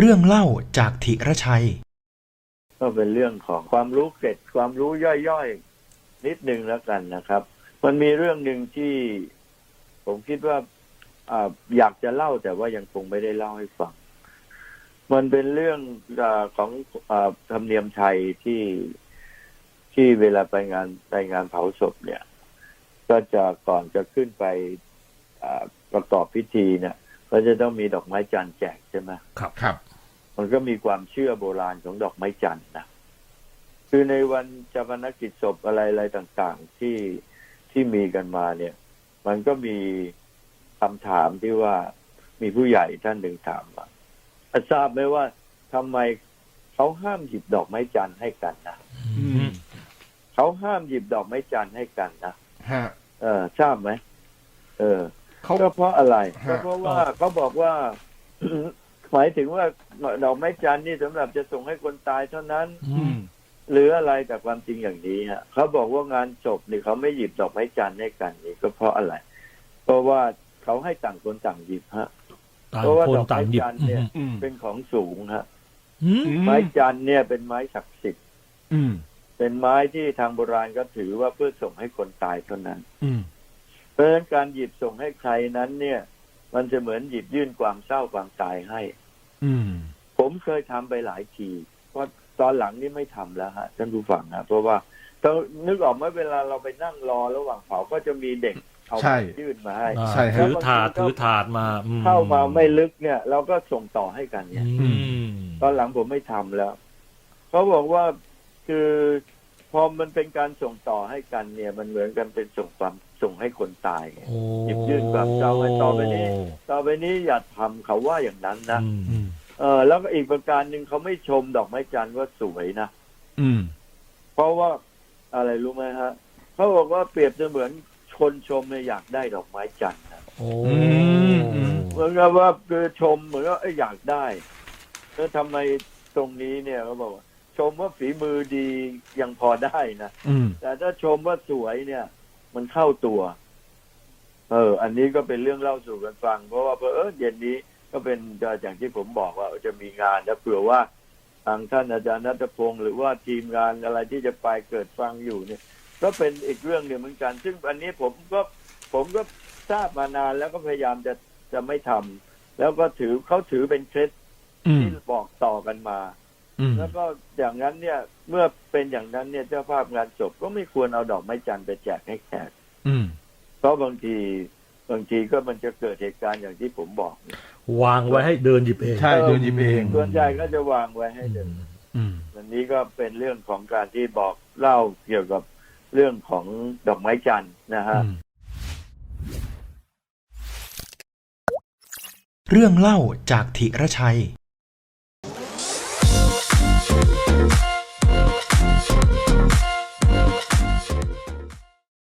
เรื่องเล่าจากธิรชัย ก็เป็นเรื่องของความรู้เกร็ดความรู้ย่อยๆ นิดหนึ่งแล้วกันนะครับ มันมีเรื่องหนึ่งที่ผมคิดว่าอาอยากจะเล่าแต่ว่ายังคงไม่ได้เล่าให้ฟัง มันเป็นเรื่องอาของอาธรรมเนียมไทยที่ที่เวลาไปงานไปงานเผาศพเนี่ย ก็จะก่อนจะขึ้นไปอ่าประกอบพิธีเนี่ยก็จะต้องมีดอกไม้จันทร์แจกใช่ไหมครับครับ มันก็มีความเชื่อโบราณของดอกไม้จันทร์นะคือในวันจาพนกิจศพอะไรอะไรต่างๆที่ที่มีกันมาเนี่ย มันก็มีคำถามที่ว่ามีผู้ใหญ่ท่านหนึ่งถามว่าทราบไหมว่าทำไมเขาห้ามหยิบดอกไม้จันทร์ให้กันนะอืมเขาห้ามหยิบดอกไม้จันทร์ให้กันนะฮะเออทราบไหมเออเขาก็เพราะอะไรฮะก็เพราะว่าเขาบอกว่า หมายถึงว่าดอกไม้จันทร์นี่สำหรับจะส่งให้คนตายเท่านั้น อืมหรืออะไรแต่ความจริงอย่างนี้ฮะเขาบอกว่างานศพนี่เขาไม่หยิบดอกไม้จันทร์ให้กันนี่ก็เพราะอะไร เพราะว่าเขาให้ต่างคนต่างหยิบฮะต่างเพราะว่าคนดอกต่างไม้หยิบจันทร์เนี่ย อืมเป็นของสูงฮะ อืมไม้จันทร์เนี่ยเป็นไม้ศักดิ์สิทธิ์อืมเป็นไม้ที่ทางโบราณก็ถือว่าเพื่อส่งให้คนตายเท่านั้น อืมเพราะฉะนั้นการหยิบส่งให้ใครนั้นเนี่ย มันจะเหมือนหยิบยื่นความเศร้าความตายให้ อืม ผมเคยทำไปหลายทีเพราะตอนหลังนี่ไม่ทำแล้วฮะท่านผู้ฟังฮะเพราะว่าต้องนึกออกไหมเวลาเราไปนั่งรอระหว่างเผาก็จะมีเด็กเอาใช่ไปยื่นมาให้อ่าใช่ครับถือถาดถือถาดมาอืเข้ามาไม่ลึกเนี่ย เราก็ส่งต่อให้กันเนี่ยอืมตอนหลังผมไม่ทำแล้วเขาบอกว่าคือ พอมันเป็นการส่งต่อให้กันเนี่ย มันเหมือนกันเป็นส่งความส่งให้คนตายไงโอ้หยิบยื่นความเศร้าให้ต่อไปนี้ ต่อไปนี้อย่าทำเขาว่าอย่างนั้นนะอืมอืมเออ แล้วก็อีกประการหนึ่งเขาไม่ชมดอกไม้จันทร์ว่าสวยนะอืม เพราะว่าอะไรรู้ไหมฮะเขาบอกว่าเปรียบเสมือนคนชมเนี่ยอยากได้ดอกไม้จันทร์นะโอ้มอืมเหมือนกับว่าคือชมเหมือนว่าเอ้ยอยากได้แล้วทำไมตรงนี้เนี่ยเขาบอกว่า ชมว่าฝีมือดียังพอได้นะอืม แต่ถ้าชมว่าสวยเนี่ย มันเข้าตัว เออ อันนี้ก็เป็นเรื่องเล่าสู่กันฟัง เพราะว่าเพอเออเย็นนี้ก็เป็นอย่างที่ผมบอกว่าจะมีงานแล้วเผื่อว่าทางท่านอาจารย์นัทพงศ์หรือว่าทีมงานอะไรที่จะไปเกิดฟังอยู่เนี่ย ก็เป็นอีกเรื่องหนึ่งเหมือนกัน ซึ่งอันนี้ผมก็ผมก็ทราบมานานแล้วก็พยายามจะจะไม่ทำแล้วก็ถือเขาถือเป็นเคล็ดอืม ที่บอกต่อกันมาอืม แล้วก็อย่างนั้นเนี่ยเมื่อเป็นอย่างนั้นเนี่ยเจ้าภาพงานศพก็ไม่ควรเอาดอกไม้จันทร์ไปแจกให้แขกอืมเพราะบางทีบางทีก็มันจะเกิดเหตุการณ์อย่างที่ผมบอกเนี่ยวางไว้ให้เดินหยิบเองใช่เดินหยิบเองส่วนใหญ่ก็จะวางไว้ให้อืเดินมอืมอันนี้ก็เป็นเรื่องของการที่บอกเล่าเกี่ยวกับเรื่องของดอกไม้จันทร์นะฮะอืมเรื่องเล่าจากธิรชัย